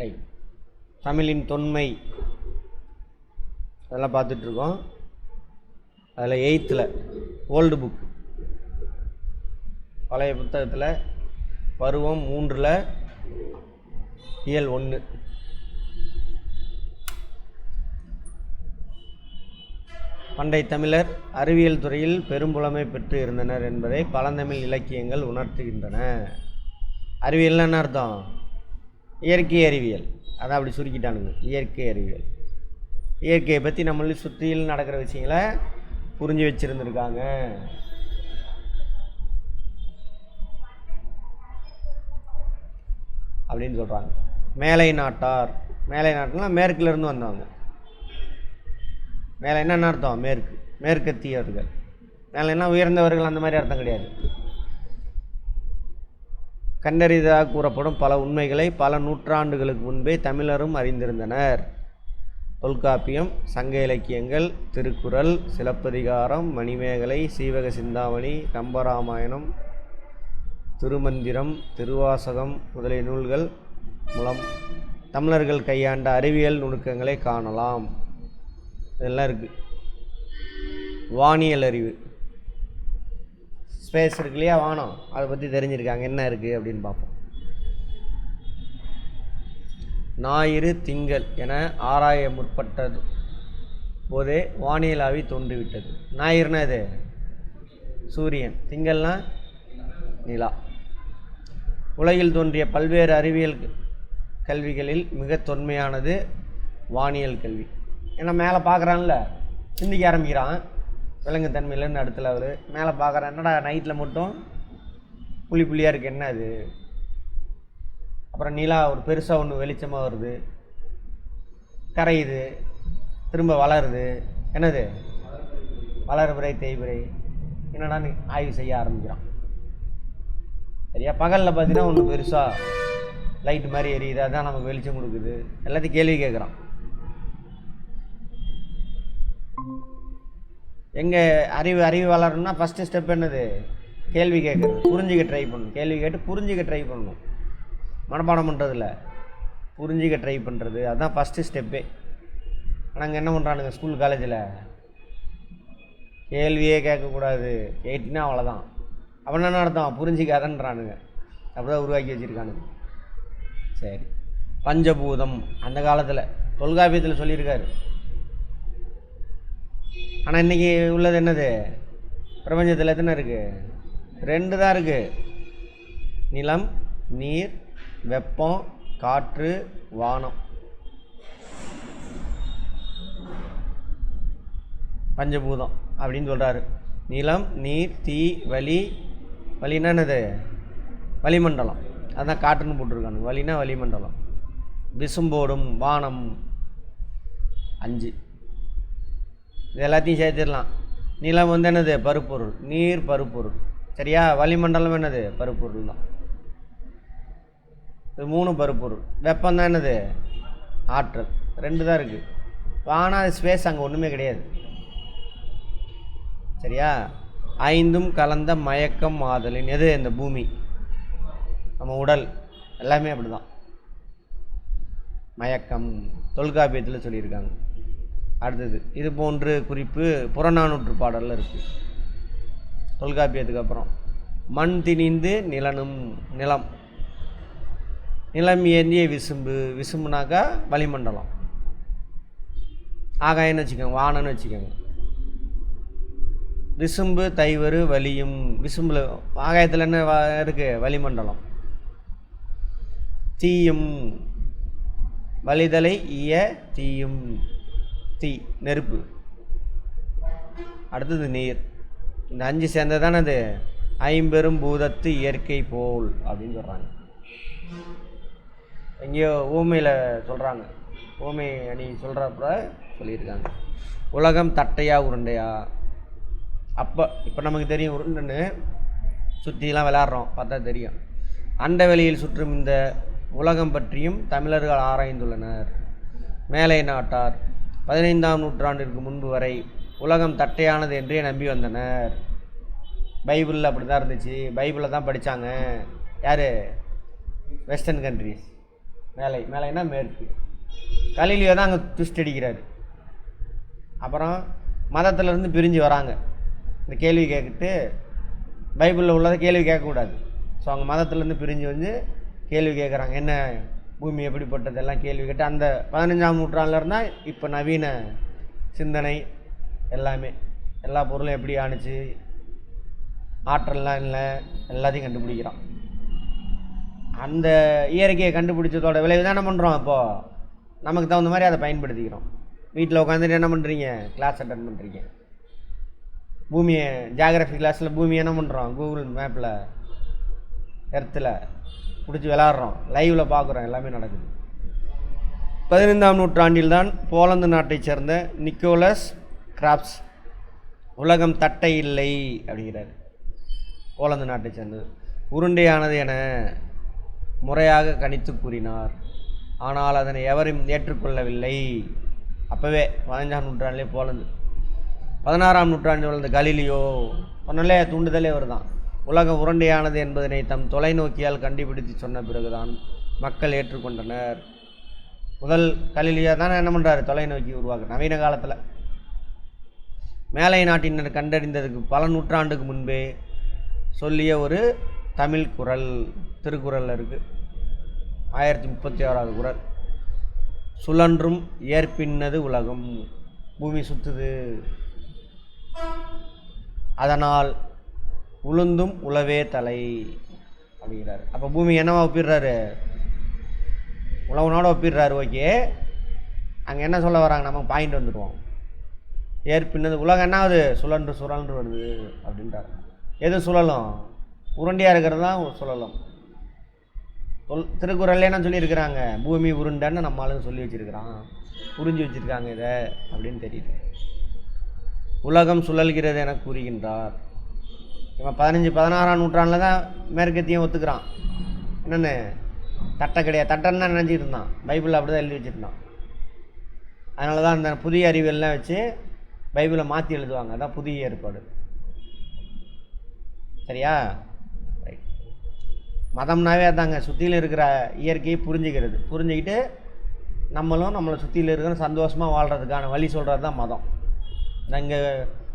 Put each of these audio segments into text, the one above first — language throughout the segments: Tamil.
ரைட் தமிழின் தொன்மை. அதெல்லாம் பார்த்துட்ருக்கோம். அதில் எயித்தில் ஓல்டு புக் பழைய புத்தகத்தில் பருவம் மூன்றில் இயல் ஒன்று. பண்டை தமிழர் அறிவியல் துறையில் பெரும்புலமை பெற்று இருந்தனர் என்பதை பழந்தமிழ் இலக்கியங்கள் உணர்த்துகின்றன. அறிவியல்னா என்ன அர்த்தம்? இயற்கை அறிவியல். அதான் அப்படி சுருக்கிட்டானுங்க. இயற்கை அறிவியல். இயற்கையை பற்றி நம்மள சுற்றியில் நடக்கிற விஷயங்களை புரிஞ்சு வச்சுருந்துருக்காங்க. அப்படின்னு சொல்கிறாங்க மேலை நாட்டார். மேலை நாட்டுலாம் மேற்குலேருந்து வந்தவங்க. மேலே என்னென்ன அர்த்தம்? மேற்கு. மேற்கத்தியவர்கள் மேலே என்ன உயர்ந்தவர்கள்? அந்த மாதிரி அர்த்தம் கிடையாது. கண்டறிதலாக கூறப்படும் பல உண்மைகளை பல நூற்றாண்டுகளுக்கு முன்பே தமிழரும் அறிந்திருந்தனர். தொல்காப்பியம் சங்க இலக்கியங்கள் திருக்குறள் சிலப்பதிகாரம் மணிமேகலை சீவக சிந்தாமணி கம்பராமாயணம் திருமந்திரம் திருவாசகம் முதலிய நூல்கள் மூலம் தமிழர்கள் கையாண்ட அறிவியல் நுணுக்கங்களை காணலாம். இதெல்லாம் இருக்குது வானியல் அறிவு. ஸ்பேஸ் இருக்கு இல்லையா வானம். அதை பற்றி தெரிஞ்சிருக்காங்க. என்ன இருக்குது அப்படின்னு பார்ப்போம். ஞாயிறு திங்கள் என ஆராய முற்பட்டது. போதே வானியலாவி தோன்றிவிட்டது. ஞாயிறுனா இது? சூரியன். திங்கள்னா நிலா. உலகில் தோன்றிய பல்வேறு அறிவியல் கல்விகளில் மிக தொன்மையானது வானியல் கல்வி. ஏன்னா மேலே பார்க்குறான்ல சிந்திக்க ஆரம்பிக்கிறான். விலங்கு தன்மையிலன்னு அடுத்த லெவலு மேலே பார்க்குறான் என்னடா நைட்டில் மட்டும் புளி புள்ளியாக இருக்குது என்ன அது? அப்புறம் நிலா ஒரு பெருசாக ஒன்று வெளிச்சமாக வருது. கரையுது திரும்ப வளருது. என்னது? வளர்பிறை தேய்பிறை என்னடா ஆய்வு செய்ய ஆரம்பிக்கிறான். சரியா? பகலில் பார்த்தீங்கன்னா ஒன்று பெருசாக லைட் மாதிரி எரியுது. அதுதான் நமக்கு வெளிச்சம் கொடுக்குது. எல்லாத்தையும் கேள்வி கேட்குறான் எங்கே அறிவு அறிவு வளரணும்னா ஃபஸ்ட்டு ஸ்டெப் என்னது? கேள்வி கேட்குறது. புரிஞ்சிக்க ட்ரை பண்ணணும். கேள்வி கேட்டு புரிஞ்சிக்க ட்ரை பண்ணணும். மனப்பாடம் பண்ணுறதில்ல புரிஞ்சிக்க ட்ரை பண்ணுறது அதுதான் ஃபஸ்ட்டு ஸ்டெப்பே ஆனால் அங்கே என்ன பண்ணுறானுங்க ஸ்கூல் காலேஜில் கேள்வியே கேட்கக்கூடாது. கேட்டினா அவ்வளோதான் அவன் என்ன அர்த்தம் புரிஞ்சிக்காதன்றானுங்க. அப்படிதான் உருவாக்கி வச்சுருக்கானுங்க. சரி. பஞ்சபூதம். அந்த காலத்தில் தொல்காப்பியத்தில் சொல்லியிருக்காரு. ஆனால் இன்றைக்கி உள்ளது என்னது? பிரபஞ்சத்தில் எத்தனை இருக்குது ரெண்டு தான் இருக்குது நிலம் நீர் வெப்பம் காற்று வானம். பஞ்சபூதம் அப்படின்னு சொல்கிறாரு நிலம் நீர் தீ வலி. வலின்னா என்னது? வளிமண்டலம். அதுதான் காற்றுன்னு போட்டிருக்கானு வலினா வளிமண்டலம். விசும்போடும் வானம் அஞ்சு. இது எல்லாத்தையும் சேர்த்துடலாம். நிலம் வந்து என்னது? பருப்பொருள். நீர் பருப்பொருள். சரியா? வளிமண்டலம் என்னது? பருப்பொருள் தான். இது மூணு பருப்பொருள். வெப்பம் தான் என்னது? ஆற்றல். ரெண்டு தான் இருக்குது ஆனால் ஸ்பேஸ் அங்கே ஒன்றுமே கிடையாது. சரியா? ஐந்தும் கலந்த மயக்கம் ஆதலின் எது? இந்த பூமி. நம்ம உடல். எல்லாமே அப்படி தான் மயக்கம். தொல்காப்பியத்தில் சொல்லியிருக்காங்க. அடுத்தது. இது போன்று குறிப்பு புறநானூற்று பாடலில் இருக்குது தொல்காப்பியத்துக்கு அப்புறம். மண் திணிந்து நிலனும் நிலம். நிலம் ஏந்திய விசும்பு விசும்புனாக்கா வளிமண்டலம். ஆகாயம்னு வச்சுக்கோங்க வானம்னு வச்சுக்கோங்க. விசும்பு தைவரு வலியும் விசும்பில் ஆகாயத்தில் என்ன இருக்குது வளிமண்டலம். தீயும். வலிதலை ஈய தீயும். தீ நெருப்பு. அடுத்தது நீர். இந்த அஞ்சு சேர்ந்தது தானே அது ஐம்பெரும் பூதத்து இயற்கை போல் அப்படின்னு சொல்கிறாங்க எங்கேயோ ஊமையில் சொல்கிறாங்க ஊமை அணி சொல்கிறப்ப சொல்லியிருக்காங்க. உலகம் தட்டையா உருண்டையா? அப்போ இப்போ நமக்கு தெரியும் உருண்டைன்னு சுற்றிலாம் விளாட்றோம். பார்த்தா தெரியும். அண்டவெளியில் சுற்றும் இந்த உலகம் பற்றியும் தமிழர்கள் ஆராய்ந்துள்ளனர். மேலை நாட்டார் பதினைந்தாம் நூற்றாண்டிற்கு முன்பு வரை உலகம் தட்டையானது என்றே நம்பி வந்தனர். பைபிளில் அப்படி தான் இருந்துச்சு. பைபிளில் தான் படித்தாங்க யார்? வெஸ்டர்ன் கண்ட்ரிஸ் மேலை மேலைன்னா மேற்கு. கலிலியோ தான் அங்கே ட்விஸ்ட் அடிக்கிறாரு. அப்புறம் மதத்திலேருந்து பிரிஞ்சு வராங்க. இந்த கேள்வி கேட்டுட்டு பைபிளில் உள்ளதை கேள்வி கேட்கக்கூடாது. ஸோ அவங்க மதத்துலேருந்து பிரிஞ்சு வந்து கேள்வி கேட்குறாங்க. என்ன? பூமி எப்படிப்பட்டதெல்லாம் கேள்வி கேட்டு அந்த பதினஞ்சாம் நூற்றாண்டில் இருந்தால் இப்போ நவீன சிந்தனை எல்லாமே எல்லா பொருளும் எப்படி ஆணுச்சு ஆற்றல்லாம் இல்லை எல்லாத்தையும் கண்டுபிடிக்கிறான். அந்த இயற்கையை கண்டுபிடிச்சதோட விளைவு தான் என்ன பண்ணுறோம் இப்போது நமக்கு தகுந்த மாதிரி அதை பயன்படுத்திக்கிறோம். வீட்டில் உட்காந்துட்டு என்ன பண்ணுறீங்க கிளாஸ் அட்டன் பண்ணுறீங்க பூமியை ஜாகிரஃபி கிளாஸில் பூமி என்ன பண்ணுறோம் கூகுள் மேப்பில் எர்த்தில் பிடிச்சி விளாட்றோம் லைவில் பார்க்குறோம். எல்லாமே நடக்குது. பதினைந்தாம் நூற்றாண்டில் தான் போலந்து நாட்டைச் சேர்ந்த நிக்கோலஸ் கிராப்ஸ் உலகம் தட்டை இல்லை அப்படிங்கிறார். போலந்து நாட்டைச் சேர்ந்தது. உருண்டையானது என முறையாக கணித்து கூறினார். ஆனால் அதனை எவரும் ஏற்றுக்கொள்ளவில்லை. அப்போவே பதினஞ்சாம் நூற்றாண்டிலே போலந்து. பதினாறாம் நூற்றாண்டில் வளர்ந்த கலிலியோ சொன்னாலே தூண்டுதலே வருதான் உலகம் உருண்டையானது என்பதனை தம் தொலைநோக்கியால் கண்டுபிடித்து சொன்ன பிறகுதான் மக்கள் ஏற்றுக்கொண்டனர். முதல் கலிலியா தானே என்ன பண்ணுறாரு தொலைநோக்கி உருவாக்கு நவீன காலத்தில். மேலை நாட்டினர் கண்டறிந்ததுக்கு பல நூற்றாண்டுக்கு முன்பே சொல்லிய ஒரு தமிழ் குரல் திருக்குறளில் இருக்குது ஆயிரத்தி முப்பத்தி ஆறாவது குறள் சுழன்றும் ஏற்பின்னது உலகம் பூமி சுற்றுது அதனால் உளுந்தும் உழவே தலை அப்படிங்கிறாரு. அப்போ பூமி என்னவா ஒப்பிடுறாரு? உழவனோட ஒப்பிடுறாரு ஓகே. அங்கே என்ன சொல்ல வராங்க? நம்ம பாயிண்ட் வந்துடுவோம் ஏற்பின்னது உலகம் என்ன ஆகுது சுழன்று சுழன்று வருது அப்படின்றாரு. எது சுழலும்? உருண்டையாக இருக்கிறது தான் சுழலும். சொல் திருக்குறள் என்ன சொல்லியிருக்கிறாங்க? பூமி உருண்டைன்னு நம்ம ஆளுங்க சொல்லி வச்சிருக்கிறான். புரிஞ்சு வச்சுருக்காங்க இதை அப்படின்னு தெரியுது. உலகம் சுழல்கிறது என கூறுகின்றார். இவன் பதினஞ்சு பதினாறாம் நூற்றாண்டில் தான் மேற்கத்தியம் ஒத்துக்கிறான். என்னென்னு? தட்டை கிடையாது. தட்டைன்னு தான் நினச்சிட்டு இருந்தான். பைபிளில் அப்படி தான் எழுதி வச்சுருந்தான். அதனால தான் அந்த புதிய அறிவியல்லாம் வச்சு பைபிளை மாற்றி எழுதுவாங்க. அதான் புதிய ஏற்பாடு. சரியா? ரைட் மதம்னாவே அதாங்க. சுற்றியில் இருக்கிற இயற்கையை புரிஞ்சுக்கிறது. புரிஞ்சுக்கிட்டு நம்மளும் நம்மளை சுற்றியில் இருக்கிற சந்தோஷமாக வாழ்கிறதுக்கான வழி சொல்கிறது தான் மதம் நாங்கள்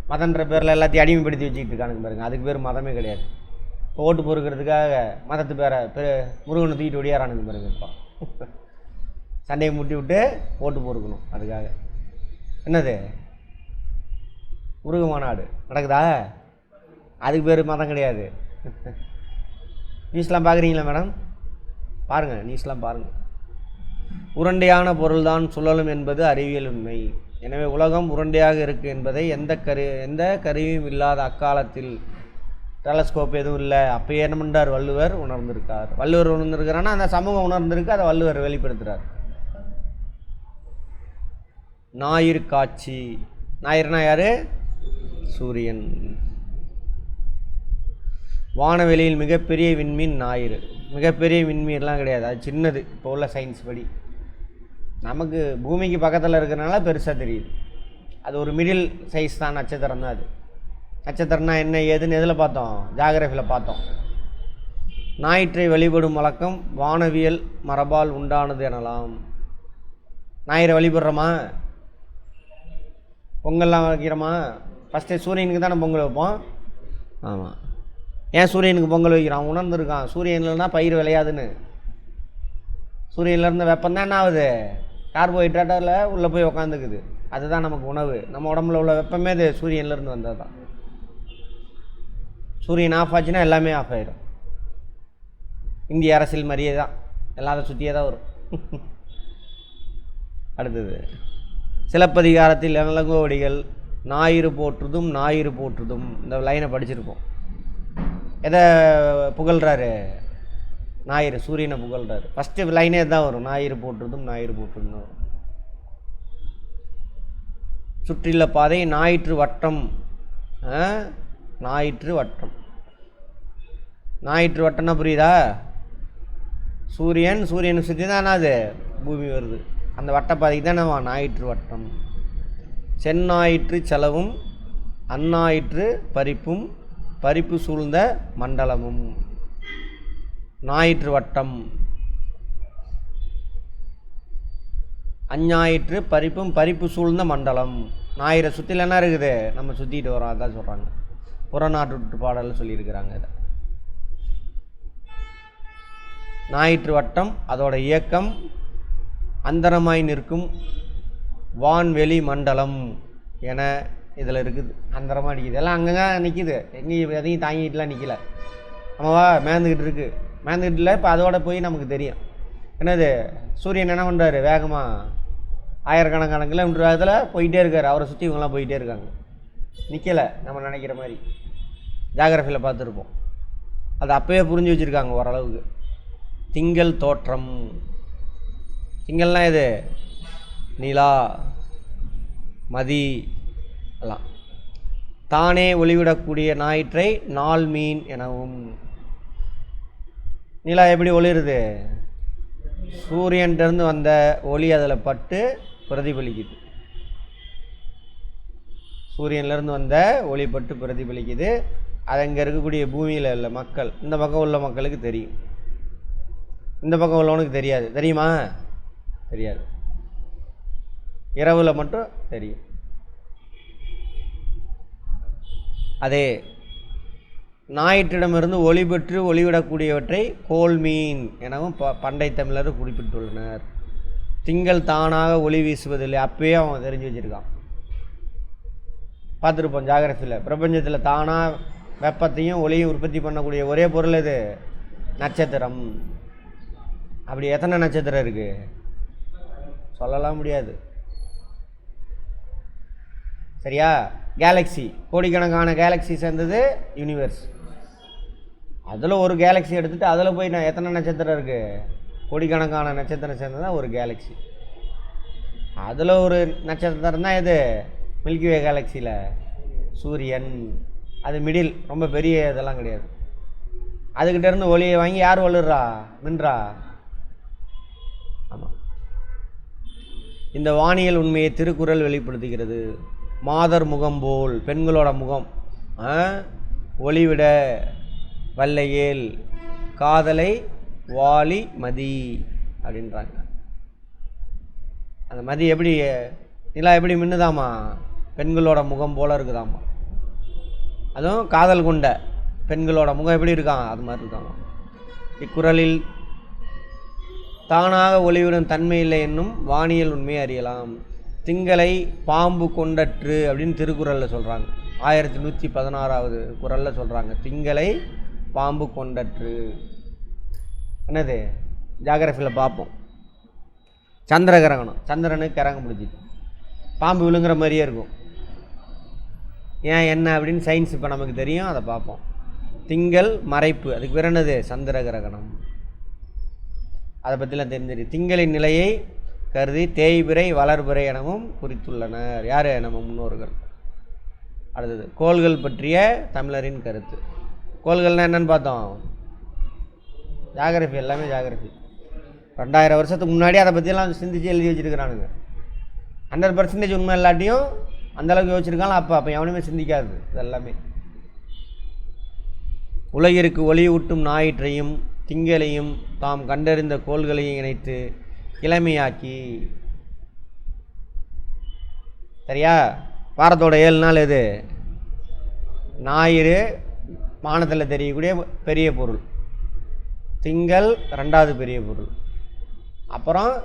மதன்ற பேரில் எல்லாத்தையும் அடிமைப்படுத்தி வச்சுக்கிட்டு இருக்கானுங்க பாருங்க. அதுக்கு பேர் மதமே கிடையாது. இப்போ ஓட்டு பொறுக்கிறதுக்காக மதத்து பேரை பெரு முருகனை தூக்கிட்டு ஒடியாரானுங்க பாருங்க இப்போ. சண்டையை முட்டி விட்டு ஓட்டு பொறுக்கணும் அதுக்காக. என்னது? முருக மாநாடு நடக்குதா? அதுக்கு பேர் மதம் கிடையாது. நியூஸ்லாம் பார்க்குறீங்களா மேடம்? பாருங்கள் நியூஸ்லாம் பாருங்கள் உருண்டையான பொருள்தான் சுழலும் என்பது அறிவியல் உண்மை. எனவே உலகம் உருண்டையாக இருக்குது என்பதை எந்த கரு எந்த கருவியும் இல்லாத அக்காலத்தில் டெலஸ்கோப் எதுவும் இல்லை. அப்போ என்ன பண்ணுறார் வள்ளுவர் உணர்ந்திருக்கார். வள்ளுவர் உணர்ந்திருக்கிறான்னா அந்த சமூகம் உணர்ந்திருக்கு அதை வள்ளுவர் வெளிப்படுத்துகிறார் ஞாயிறு காட்சி. ஞாயிறுனா யார்? சூரியன். வானவெளியில் மிகப்பெரிய விண்மீன் ஞாயிறு. மிகப்பெரிய விண்மீன்லாம் கிடையாது. அது சின்னது. இப்போ உள்ள சயின்ஸ் படி. நமக்கு பூமிக்கு பக்கத்தில் இருக்கிறனால பெருசாக தெரியுது. அது ஒரு மிடில் சைஸ் தான் நட்சத்திரம் தான் அது. நட்சத்திரம்னா என்ன ஏதுன்னு எதில் பார்த்தோம்? ஜாகிரஃபியில் பார்த்தோம். ஞாயிற்றை வழிபடும் வழக்கம் வானவியல் மரபால் உண்டானது எனலாம். ஞாயிறை வழிபடுறோமா? பொங்கல்லாம் வைக்கிறோமா? ஃபஸ்ட்டு சூரியனுக்கு தானே பொங்கல் வைப்போம்? ஆமாம் ஏன் சூரியனுக்கு பொங்கல் வைக்கிறான் உணர்ந்துருக்கான். சூரியன் இல்லைன்னா பயிர் விளையாதுன்னு. சூரியன்லேருந்து வெப்பம் தான் என்ன ஆகுது. கார்போஹைட்ரேட்டில் உள்ளே போய் உக்காந்துக்குது. அதுதான் நமக்கு உணவு. நம்ம உடம்புல உள்ள வெப்பமே அது சூரியன்லேருந்து வந்தது தான் சூரியன் ஆஃப் ஆச்சுன்னா எல்லாமே ஆஃப் ஆயிடும். இந்திய அரசியல் மாதிரியே தான். எல்லாம் சுற்றியே தான் வரும். அடுத்தது. சிலப்பதிகாரத்தில் இளங்கோவடிகள் ஞாயிறு போற்றுதும் ஞாயிறு போற்றுதும். இந்த லைனை படிச்சிருப்போம். எதை புகழ்கிறாரு ஞாயிறு சூரியனை புகழ்றாரு. ஃபஸ்ட்டு லைனே தான் வரும். ஞாயிறு போற்றுதும் ஞாயிறு போற்றுதும் வரும். சுற்றியுள்ள பாதை ஞாயிற்று வட்டம். ஞாயிற்று வட்டம். ஞாயிற்று வட்டம்னா புரியுதா? சூரியன் சூரியனை சுற்றி தான் அது பூமி வருது. அந்த வட்டப்பாதைக்கு தான் நம்ம ஞாயிற்று வட்டம். செந்நாயிற்று செலவும் அந்நாயிற்று பறிப்பும் பறிப்பு சூழ்ந்த மண்டலமும். ஞாயிற்று வட்டம் அஞ்ஞாயிற்று பறிப்பும் பறிப்பு சூழ்ந்த மண்டலம். ஞாயிறை சுற்றில என்ன இருக்குது? நம்ம சுற்றிட்டு வரோம் அதான் சொல்கிறாங்க புறநாட்டு பாடல் சொல்லியிருக்கிறாங்க இதை. ஞாயிற்று வட்டம் அதோட இயக்கம் அந்தரமாய் நிற்கும் வான்வெளி மண்டலம் என இதில் இருக்குது. அந்தரமாக நிற்கிது எல்லாம் அங்கங்கே நிற்கிது எங்கேயும் எதையும் தாங்கிட்டுலாம் நிற்கல ஆமாவா? மேந்துக்கிட்டு இருக்குது மேந்துக்கிட்டு இல்லை இப்போ அதோட போய் நமக்கு தெரியும். என்னது? சூரியன் என்ன பண்ணுறாரு வேகமாக ஆயிரக்கணக்கான கிலோமீட்டர் வேகத்தில் போயிட்டே இருக்கார். அவரை சுற்றி இவங்கெல்லாம் போயிட்டே இருக்காங்க. நிற்கலை நம்ம நினைக்கிற மாதிரி. ஜாகிரஃபியில் பார்த்துருப்போம். அது அப்போயே புரிஞ்சு வச்சுருக்காங்க ஓரளவுக்கு. திங்கள் தோற்றம். திங்கள்னா இது நிலா மதி எல்லாம். தானே ஒளிவிடக்கூடிய ஞாயிற்றை நாள் மீன் எனவும். நிலா எப்படி ஒளிருது? சூரியன்கிட்டருந்து வந்த ஒளி அதில் பட்டு பிரதிபலிக்குது. சூரியன்லேருந்து வந்த ஒளி பட்டு பிரதிபலிக்குது. அது அங்கே இருக்கக்கூடிய பூமியில் உள்ள மக்கள் இந்த பக்கம் உள்ள மக்களுக்கு தெரியும். இந்த பக்கம் உள்ளவனுக்கு தெரியாது. தெரியுமா? தெரியாது. இரவில் மட்டும் தெரியும். அதே ஞாயிற்றிடமிருந்து ஒளி பெற்று ஒளிவிடக்கூடியவற்றை கோல் மீன் எனவும் ப பண்டை தமிழர் குறிப்பிட்டுள்ளனர். திங்கள் தானாக ஒளி வீசுவதில்லை. அப்பயே அவன் தெரிஞ்சு வச்சுருக்கான். பார்த்துருப்போம் ஜாகிரஃபியில் பிரபஞ்சத்தில் தானாக வெப்பத்தையும் ஒளியும் உற்பத்தி பண்ணக்கூடிய ஒரே பொருள் இது நட்சத்திரம். அப்படி எத்தனை நட்சத்திரம் இருக்குது சொல்லலாம் முடியாது. சரியா? கேலக்ஸி கோடிக்கணக்கான கேலக்ஸி சேர்ந்தது யூனிவர்ஸ் அதில் ஒரு கேலக்ஸி எடுத்துகிட்டு அதில் போய் நான் எத்தனை நட்சத்திரம் இருக்குது கோடிக்கணக்கான நட்சத்திரம் சேர்ந்தது தான் ஒரு கேலக்ஸி அதில் ஒரு நட்சத்திரம் தான் இது. மில்கிவே கேலக்ஸியில் சூரியன் அது மிடில் ரொம்ப பெரிய இதெல்லாம் கிடையாது. அதுக்கிட்ட இருந்து ஒளியை வாங்கி யார் வளர்றா? மின்றா ஆமாம் இந்த வானியல் உண்மையை திருக்குறள் வெளிப்படுத்துகிறது. மாதர் முகம் போல் பெண்களோட முகம் ஆ? ஒளிவிட வல்லையேல் காதலை வாலி மதி அப்படின்றாங்க. அந்த மதி எப்படி நிலா எப்படி மின்னுதாமா? பெண்களோட முகம் போல் இருக்குதாமா? அதுவும் காதல் கொண்ட பெண்களோட முகம் எப்படி இருக்கான் அது மாதிரி இருக்காமா? இக்குறளில் தானாக ஒளிவிடும் தன்மை இல்லை என்னும் வானியல் உண்மையை அறியலாம். திங்களை பாம்பு கொண்டற்று அப்படின்னு திருக்குறளில் சொல்கிறாங்க ஆயிரத்தி நூற்றி பதினாறாவது குறளில் சொல்கிறாங்க திங்களை பாம்பு கொண்டற்று. என்னது? ஜாகிரஃபியில் பார்ப்போம் சந்திர கிரகணம் சந்திரனுக்கு கிரகம் பிடிச்சிட்டு பாம்பு விழுங்குற மாதிரியே இருக்கும். ஏன் என்ன அப்படின்னு சயின்ஸ் இப்போ நமக்கு தெரியும் அதை பார்ப்போம் திங்கள் மறைப்பு. அதுக்கு பேர் என்னது? சந்திர கிரகணம் அதை பற்றிலாம் தெரிஞ்சிருக்கு. திங்களின் நிலையை கருதி தேய்பிறை வளர்பிறை எனவும் குறித்துள்ளனர். யார்? நம்ம முன்னோர்கள். அடுத்தது கோள்கள் பற்றிய தமிழரின் கருத்து. கோள்கள்னால் என்னென்னு பார்த்தோம். ஜாகிரஃபி எல்லாமே ஜாகிரஃபி ரெண்டாயிரம் வருஷத்துக்கு முன்னாடி அதை பற்றியெல்லாம் சிந்திச்சு எழுதி வச்சுருக்கிறானுங்க. ஹண்ட்ரட் பர்சன்டேஜ் உண்மை இல்லாட்டியும் அந்தளவுக்கு யோசிச்சிருக்காங்களா அப்போ அப்போ எவனுமே சிந்திக்காது இது எல்லாமே உலகிற்கு ஒளி ஊட்டும் ஞாயிற்றையும் திங்களையும் தாம் கண்டறிந்த கோள்களையும் இணைத்து கிழமையாக்கி சரியா? வாரத்தோட ஏழு நாள் எது? ஞாயிறு வானத்தில் தெரியக்கூடிய பெரிய பொருள். திங்கள் ரெண்டாவது பெரிய பொருள். அப்புறம்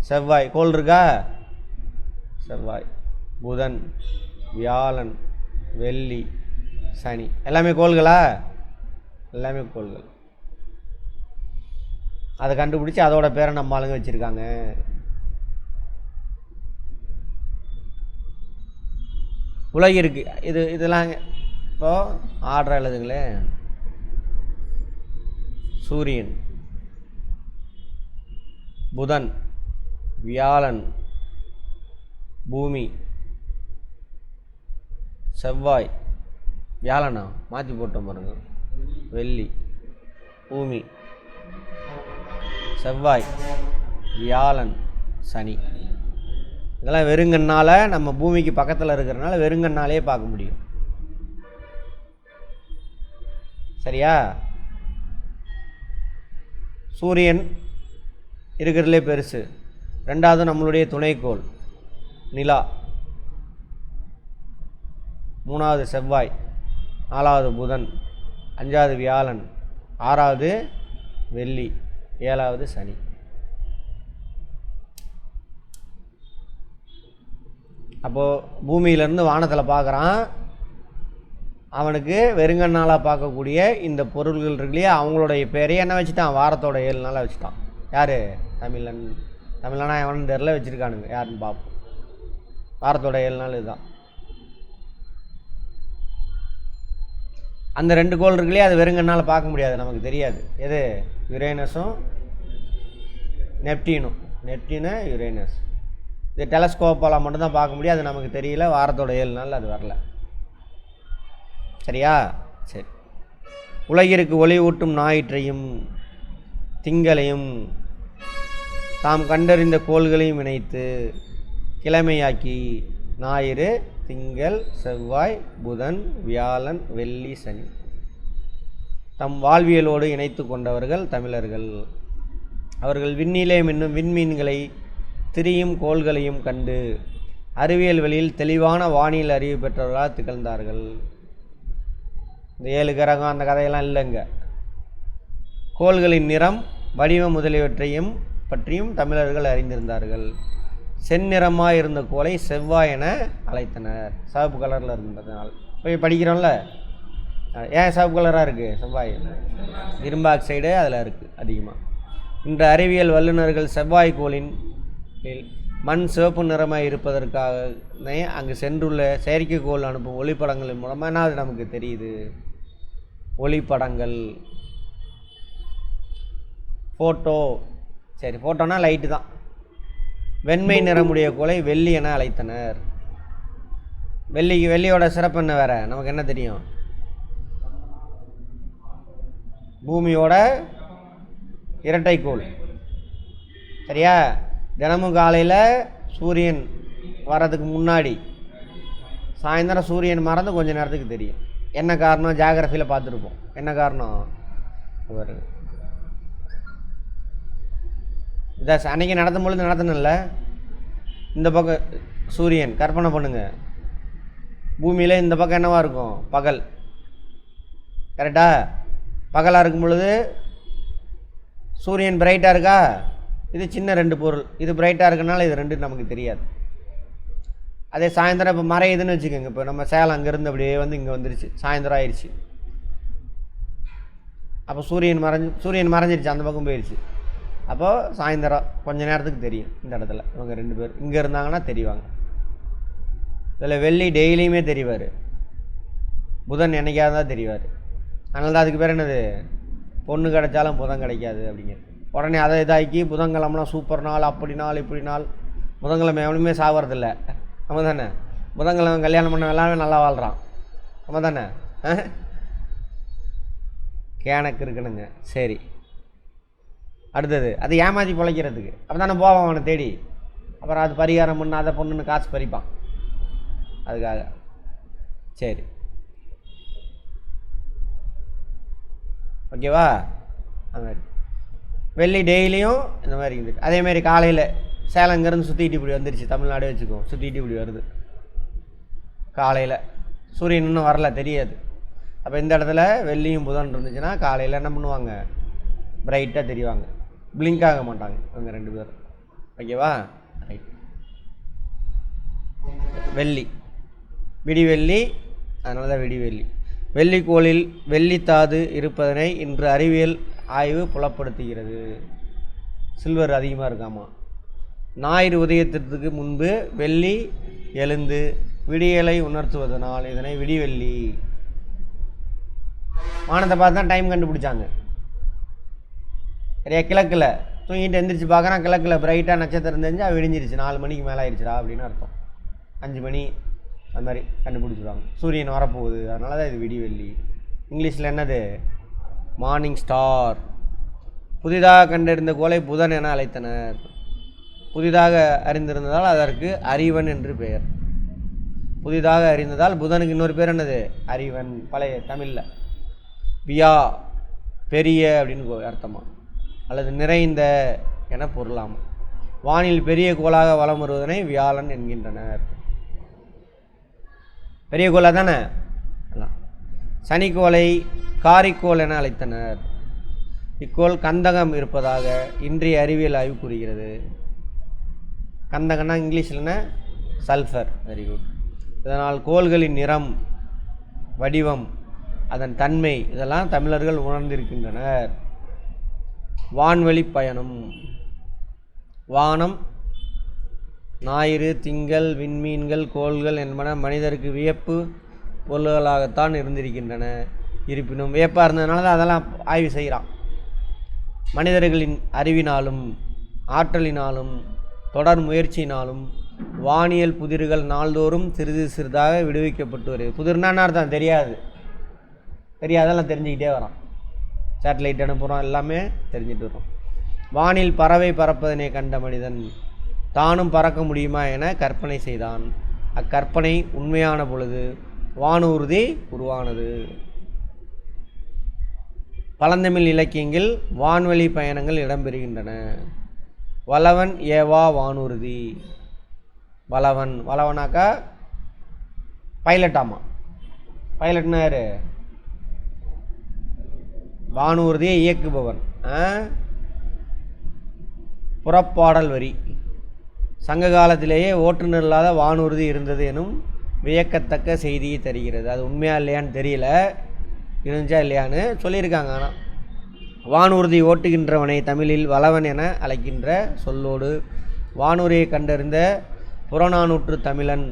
செவ்வாய். கோள் இருக்கா? செவ்வாய். புதன் வியாழன் வெள்ளி சனி. எல்லாமே கோள்களா? எல்லாமே கோள்கள். அதை கண்டுபிடிச்சி அதோட பேரை நம்ம ஆளுங்க வச்சுருக்காங்க. உலகிற்கு. இது இதெல்லாம் இப்போ ஆர்டர் எழுதுங்களேன் சூரியன். புதன். வியாழன். பூமி. செவ்வாய். வியாழனா? மாற்றி போட்டோம் பாருங்க. வெள்ளி. பூமி. செவ்வாய். வியாழன். சனி. இதெல்லாம் வெறுங்கண்ணால் நம்ம பூமிக்கு பக்கத்தில் இருக்கிறனால வெறுங்கண்ணாலே பார்க்க முடியும். சரியா? சூரியன் இருக்கிறதுலே பெருசு. ரெண்டாவது நம்மளுடைய துணைக்கோள் நிலா. மூணாவது செவ்வாய் நாலாவது புதன் அஞ்சாவது வியாழன் ஆறாவது வெள்ளி ஏழாவது சனி. அப்போது பூமியிலேருந்து வானத்தில் பார்க்குறான் அவனுக்கு வெறுங்கண்ணால் பார்க்கக்கூடிய இந்த பொருள்கள் இருக்குல்லையே அவங்களுடைய பேரையே என்ன வச்சுட்டான்? வாரத்தோட ஏழு நாளாக வச்சுட்டான். யார்? தமிழன். தமிழனா எவனு தெரில வச்சுருக்கானுங்க. யாருன்னு பார்ப்போம். வாரத்தோட ஏழு நாள் இதுதான். அந்த ரெண்டு கோள் இருக்குல்லையே அது வெறுங்கண்ணால் பார்க்க முடியாது நமக்கு தெரியாது. எது? யுரேனஸும் நெப்டினும் நெப்டினு யுரேனஸ் இது டெலஸ்கோப்பால் மட்டும்தான் பார்க்க முடியும். அது நமக்கு தெரியல. வாரத்தோட ஏழு நாள் அது வரல. சரியா? சரி. உலகிற்கு ஒளி ஊட்டும் ஞாயிற்றையும் திங்களையும் தாம் கண்டறிந்த கோள்களையும் இணைத்து கிழமையாக்கி ஞாயிறு திங்கள் செவ்வாய் புதன் வியாழன் வெள்ளி சனி. தம் வாழ்வியலோடு இணைத்து கொண்டவர்கள் தமிழர்கள். அவர்கள் விண்ணிலே மின்னும் விண்மீன்களை திரியும் கோள்களையும் கண்டு அறிவியல் வழியில் தெளிவான வானியல் அறிவு பெற்றவர்களாக திகழ்ந்தார்கள். இந்த ஏழு கிரகம் அந்த கதையெல்லாம் இல்லைங்க. கோள்களின் நிறம் வடிவம் முதலியவற்றையும் பற்றியும் தமிழர்கள் அறிந்திருந்தார்கள். செந்நிறமாக இருந்த கோலை செவ்வாய் என அழைத்தனர். சிவப்பு கலரில் இருந்ததுனால். போய் படிக்கிறோம்ல? ஏன் சிவப்பு கலராக இருக்குது செவ்வாய். இரும்பு ஆக்சைடு அதில் இருக்குது அதிகமாக இன்று அறிவியல் வல்லுநர்கள் செவ்வாய் கோளின் மண் சிவப்பு நிறமாக இருப்பதற்காக அங்கு சென்றுள்ள செயற்கைக்கோள் அனுப்பும் ஒளிப்படங்களின் மூலமாக என்ன அது நமக்கு தெரியுது? ஒளிப்படங்கள். ஃபோட்டோ சரி ஃபோட்டோனா லைட்டு தான். வெண்மை நிறமுடைய கோளை வெள்ளி என அழைத்தனர். வெள்ளிக்கு வெள்ளியோட சிறப்பு என்ன வேற? நமக்கு என்ன தெரியும்? பூமியோட இரட்டைக்கோள் சரியா? தினமும் காலையில் சூரியன் வர்றதுக்கு முன்னாடி சாயந்தரம் சூரியன் மறந்து கொஞ்சம் நேரத்துக்கு தெரியும். என்ன காரணம்? ஜாகிரஃபியில் பார்த்துருப்போம். என்ன காரணம்? ஒரு இதை அன்னைக்கு நடத்தும் பொழுது நடத்தணும்ல இந்த பக்கம் சூரியன் கற்பனை பண்ணுங்கள் பூமியில் இந்த பக்கம் என்னவா இருக்கும்? பகல். கரெக்டாக பகலாக இருக்கும் பொழுது சூரியன் பிரைட்டாக இருக்கா? இது சின்ன ரெண்டு பொருள். இது பிரைட்டாக இருக்கனால இது ரெண்டு நமக்கு தெரியாது. அதே சாயந்தரம் இப்போ மறையுதுன்னு வச்சுக்கோங்க. இப்போ நம்ம சேலம் அங்கேருந்து அப்படியே வந்து இங்கே வந்துருச்சு. சாயந்தரம் ஆயிடுச்சு அப்போ சூரியன் மறைஞ்சு சூரியன் மறைஞ்சிருச்சு. அந்த பக்கம் போயிடுச்சு அப்போது சாயந்தரம் கொஞ்ச நேரத்துக்கு தெரியும் இந்த இடத்துல. இவங்க ரெண்டு பேர் இங்கே இருந்தாங்கன்னா தெரிவாங்க. இதில் வெள்ளி டெய்லியுமே தெரிவார். புதன் என்னைக்காவது தான் தெரிவார். அதனால தான் அதுக்கு பேர் என்னது? பொண்ணு கிடைச்சாலும் புதன் கிடைக்காது அப்படிங்கிறது. உடனே அதை இதாக்கி புதன்கிழமெலாம் சூப்பர் நாள் அப்படி நாள் இப்படி நாள். புதன்கிழமை எவனுமே சாகுறதில்ல நம்ம தானே புதன்கிழமை கல்யாணம் பண்ண எல்லாமே நல்லா வாழ்கிறான் நம்ம தானே கேனக்கு இருக்கணுங்க. சரி. அடுத்தது அது ஏமாற்றி பிழைக்கிறதுக்கு. அப்போ தானே போவான் அவனை தேடி. அப்புறம் அது பரிகாரம் பண்ண அதை பொண்ணுன்னு காசு பறிப்பான். அதுக்காக. சரி. ஓகேவா? அது மாதிரி வெள்ளி டெய்லியும் இந்த மாதிரி இருந்துட்டு அதேமாரி காலையில் சேலம் இங்கேருந்து சுற்றிட்டு இப்படி வந்துருச்சு. தமிழ்நாடு வச்சுக்கோம் சுற்றிட்டு இப்படி வருது. காலையில். சூரியன் இன்னும் வரல தெரியாது. அப்போ இந்த இடத்துல வெள்ளியும் புதன் இருந்துச்சுன்னா காலையில் என்ன பண்ணுவாங்க? பிரைட்டாக தெரிவாங்க. பிளிங்க் ஆக மாட்டாங்க இவங்க ரெண்டு பேரும். ஓகேவா ரைட் வெள்ளி. விடிவெள்ளி அதனால தான் விடிவெள்ளி. வெள்ளிக்கோளில் வெள்ளித்தாது இருப்பதனை இன்று அறிவியல் ஆய்வு புலப்படுத்துகிறது. சில்வர் அதிகமாக இருக்காமா? ஞாயிறு உதயத்திற்கு முன்பு வெள்ளி எழுந்து விடியலை உணர்த்துவதனால் இதனை விடிவெள்ளி. வானத்தை பார்த்து தான் டைம் கண்டுபிடிச்சாங்க. நிறையா கிழக்கில். தூங்கிட்டு எந்திரிச்சு பார்க்குறான் கிழக்கில். பிரைட்டாக நட்சத்திரம் தெரிஞ்சு அது விடிஞ்சிருச்சு. நாலு மணிக்கு மேலே ஆயிடுச்சுடா அப்படின்னு அர்த்தம். அஞ்சு மணி அது மாதிரி கண்டுபிடிச்சிடுவாங்க சூரியன் வரப்போகுது அதனால தான் இது விடிவெள்ளி. இங்கிலீஷில் என்னது? மார்னிங் ஸ்டார் புதிதாக கண்டறிந்த கோளை புதன் என அழைத்தனர். புதிதாக அறிந்திருந்ததால் அதற்கு அறிவன் என்று பெயர். புதிதாக அறிந்ததால் புதனுக்கு இன்னொரு பேர் என்னது? அறிவன். பழைய தமிழில். வியா பெரிய அப்படின்னு அர்த்தமாக அர்த்தமா? அல்லது நிறைந்த என பொருளாமா. வானில் பெரிய கோளாக வலம் வருவதனை வியாழன் என்கின்றனர். பெரிய கோளா தானே சனிக்கோளை காரிக்கோள் என அழைத்தனர். இக்கோள் கந்தகம் இருப்பதாக இன்றைய அறிவியல் ஆய்வு கூறுகிறது. கந்தகம்னா இங்கிலீஷில்னா சல்ஃபர் வெரி குட் இதனால் கோள்களின் நிறம் வடிவம் அதன் தன்மை இதெல்லாம் தமிழர்கள் உணர்ந்திருக்கின்றனர். வான்வெளி பயணம். வானம் ஞாயிறு திங்கள் விண்மீன்கள் கோள்கள் என்பன மனிதருக்கு வியப்பு பொருள்களாகத்தான் இருந்திருக்கின்றன. இருப்பினும் வியப்பாக இருந்ததுனால தான் அதெல்லாம் ஆய்வு செய்கிறான். மனிதர்களின் அறிவினாலும் ஆற்றலினாலும் தொடர் முயற்சியினாலும் வானியல் புதிர்கள் நாள்தோறும் சிறிது சிறிதாக விடுவிக்கப்பட்டு வருது புதிர்னா தான் தெரியாது. தெரியாதெல்லாம் தெரிஞ்சுக்கிட்டே வரோம் சேட்டலைட் அனுப்புகிறோம் எல்லாமே தெரிஞ்சுட்டு வரோம் வானில் பறவை பறப்பதனை கண்ட மனிதன் தானும் பறக்க முடியுமா என கற்பனை செய்தான். அக்கற்பனை உண்மையான பொழுது வானூர்தி உருவானது. பழந்தமிழ் இலக்கியங்கள் வான்வழி பயணங்கள் இடம்பெறுகின்றன. வளவன் ஏவா வானூர்தி. வளவன் வளவனாக்கா பைலட்டாமா. பைலட்னா வானூர்தியை இயக்குபவன். புறப்பாடல் வரி. சங்க காலத்திலேயே ஓட்டுநர் இல்லாத வானூர்தி இருந்தது எனும் வியக்கத்தக்க செய்தியை தருகிறது. அது உண்மையாக இல்லையான்னு தெரியல. இருந்துச்சா இல்லையான்னு சொல்லியிருக்காங்க ஆனால் வானூர்தி ஓட்டுகின்றவனை தமிழில் வளவன் என அழைக்கின்ற சொல்லோடு வானூரியை கண்டறிந்த புறநானூற்று தமிழன்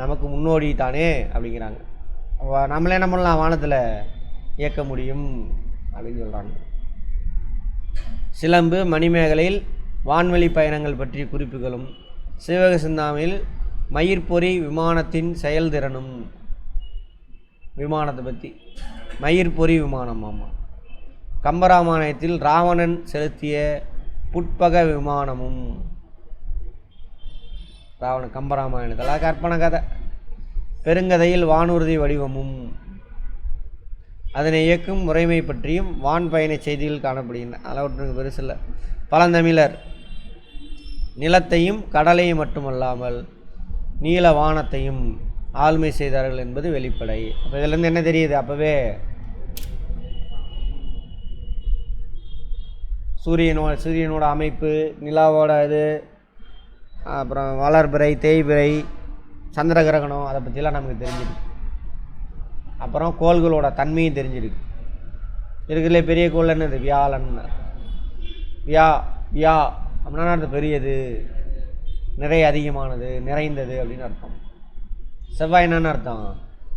நமக்கு முன்னோடி தானே அப்படிங்கிறாங்க. நம்மளே என்ன பண்ணலாம்? வானத்தில் இயக்க முடியும் அப்படின்னு சொல்கிறாங்க சிலம்பு மணிமேகலையில் வான்வெளி பயணங்கள் பற்றிய குறிப்புகளும் சிவக சிந்தாமில் மயிர்பொறி விமானத்தின் செயல்திறனும் விமானத்தை பற்றி மயிர்பொறி விமானம் ஆமாம் கம்பராமாயணத்தில் ராவணன் செலுத்திய புட்பக விமானமும் ராவண கம்பராமாயணத்தில் கற்பனை கதை. பெருங்கதையில் வானூர்தி வடிவமும் அதனை இயக்கும் முறைமை பற்றியும் வான் பயண செய்திகள் காணப்படுகின்றன. அதெல்லாம் ஒன்றுக்கு பழந்தமிழர் நிலத்தையும் கடலையும் மட்டுமல்லாமல் நீல வானத்தையும் ஆளுமை செய்தார்கள் என்பது வெளிப்படை. அப்போ இதிலேருந்து என்ன தெரியுது? அப்போவே சூரியனோட சூரியனோட அமைப்பு நிலாவோட இது அப்புறம் வளர்பிறை தேய்பிறை சந்திர கிரகணம் அதை பற்றிலாம் நமக்கு தெரிஞ்சிருக்கு. அப்புறம் கோள்களோட தன்மையும் தெரிஞ்சிருக்கு. இருக்கிறதுலே பெரிய கோள் என்னது? வியாழன். வியா வியா அப்படின்னா அது பெரியது. நிறை அதிகமானது நிறைந்தது அப்படின்னு அர்த்தம். செவ்வாய் என்னன்னு அர்த்தம்?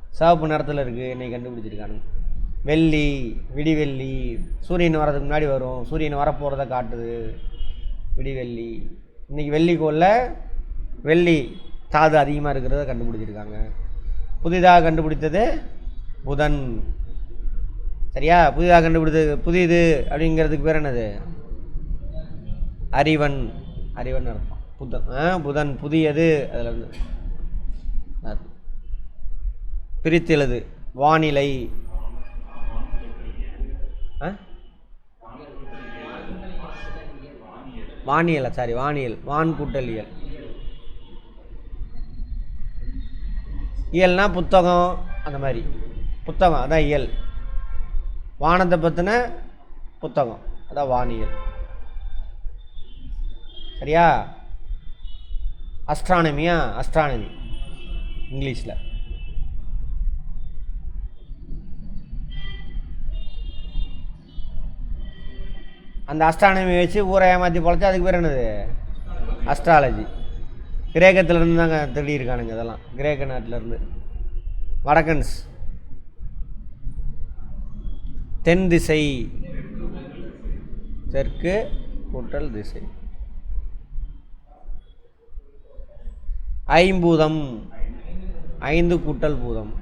சிவப்பு நிறத்தில் இருக்குது இன்னைக்கு கண்டுபிடிச்சிருக்கானு. வெள்ளி விடிவெள்ளி சூரியன் வரதுக்கு முன்னாடி வரும். சூரியன் வரப்போகிறத காட்டுது. விடிவெள்ளி. இன்னைக்கு வெள்ளிக்கோளில் வெள்ளி தாது அதிகமாக இருக்கிறத கண்டுபிடிச்சிருக்காங்க. புதிதாக கண்டுபிடித்தது புதன். சரியா? புதிதாக கண்டுபிடித்தது புதிது அப்படிங்கிறதுக்கு பேர் என்னது? அறிவன். அறிவன் அர்த்தம். புதன். ஆ புதன் புதியது. அதில் வந்து அது. பிரித்தெழுது. வானிலை. ஆ? வானியல் சாரி வானியல். வான் கூட்டலியல் இயல்னா புத்தகம் அந்த மாதிரி. புத்தகம் அதான் இயல். வானத்தை பற்றின புத்தகம் அதான் வானியல். சரியா? அஸ்ட்ரானமியா அஸ்ட்ரானமி இங்கிலீஷில் அந்த அஸ்ட்ரானமி வச்சு ஊரை ஏமாற்றி பொழைச்சா அதுக்கு பேர் என்னது? அஸ்ட்ராலஜி கிரேக்கத்துலேருந்து தாங்க திருடியிருக்கானுங்க இதெல்லாம். கிரேக்க நாட்டிலேருந்து வடக்கன்ஸ். தென் திசை. தெற்கு கூட்டல் திசை. ஐம்பூதம். ஐந்து கூட்டல் பூதம்.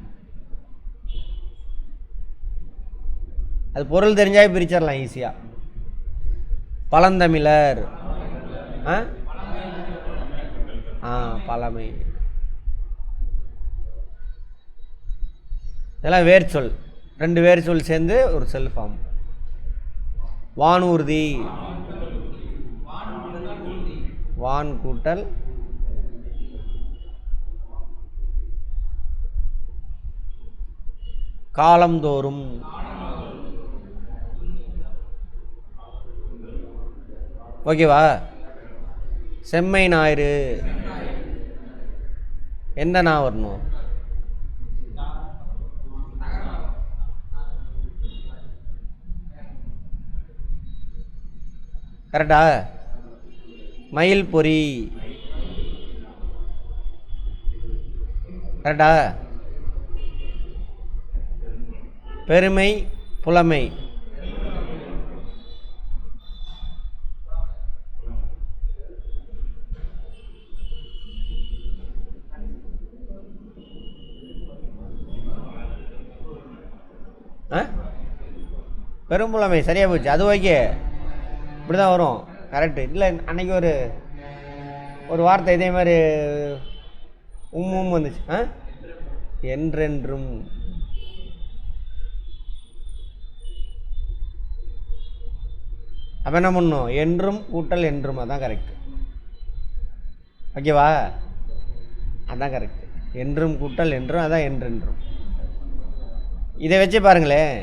அது பொருள் தெரிஞ்சாவே பிரிச்சிடலாம் ஈஸியாக பழந்தமிழர். ஆ? ஆ பழமை. இதெல்லாம் வேர் சொல். ரெண்டு வேர் சொல் சேர்ந்து ஒரு செல் ஃபார்ம் வானூர்தி. வான் கூட்டல் காலந்தோறும் ஓகேவா? செம்மை ஞாயிறு. எந்த நான் வரணும்? கரெக்டா? மயில் பொறி. கரெக்டா? பெருமை புலமை. ஆ? பெரும்புலமை சரியாக போச்சு. அது ஓகே இப்படி தான் வரும். கரெக்டு இல்லை அன்னைக்கு ஒரு ஒரு வார்த்தை இதே மாதிரி உம் உம் வந்துச்சு. ஆ? என்றென்றும். அப்போ என்ன பண்ணும் என்றும் கூட்டல் என்றும் அதான் கரெக்ட் ஓகேவா? அதான் கரெக்ட் என்றும் கூட்டல் என்றும் அதான் என்றென்றும். இதை வச்சு பாருங்களேன்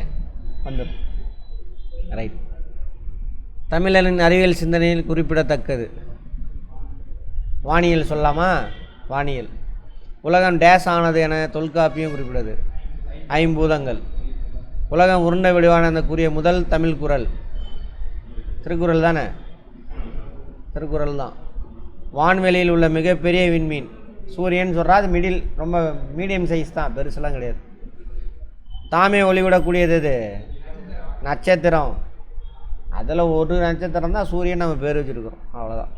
வந்துடும் ரைட் தமிழனின் அறிவியல் சிந்தனையில் குறிப்பிடத்தக்கது. வானியல் சொல்லாமா? வானியல். உலகம் டேஸ் ஆனது என தொல்காப்பியம் குறிப்பிடுது. ஐம்பூதங்கள். உலகம் உருண்டை வடிவான அந்த கூறிய முதல் தமிழ் குரல். திருக்குறள் தானே? திருக்குறள் தான். வான்வெளியில் உள்ள மிகப்பெரிய விண்மீன். சூரியன் சொல்கிறா அது மிடில் ரொம்ப மீடியம் சைஸ் தான் பெருசெல்லாம் கிடையாது. தாமே ஒளிவிடக்கூடியது இது நட்சத்திரம். அதில் ஒரு நட்சத்திரம் தான் சூரியன் நம்ம பேர் வச்சுருக்குறோம். அவ்வளோதான்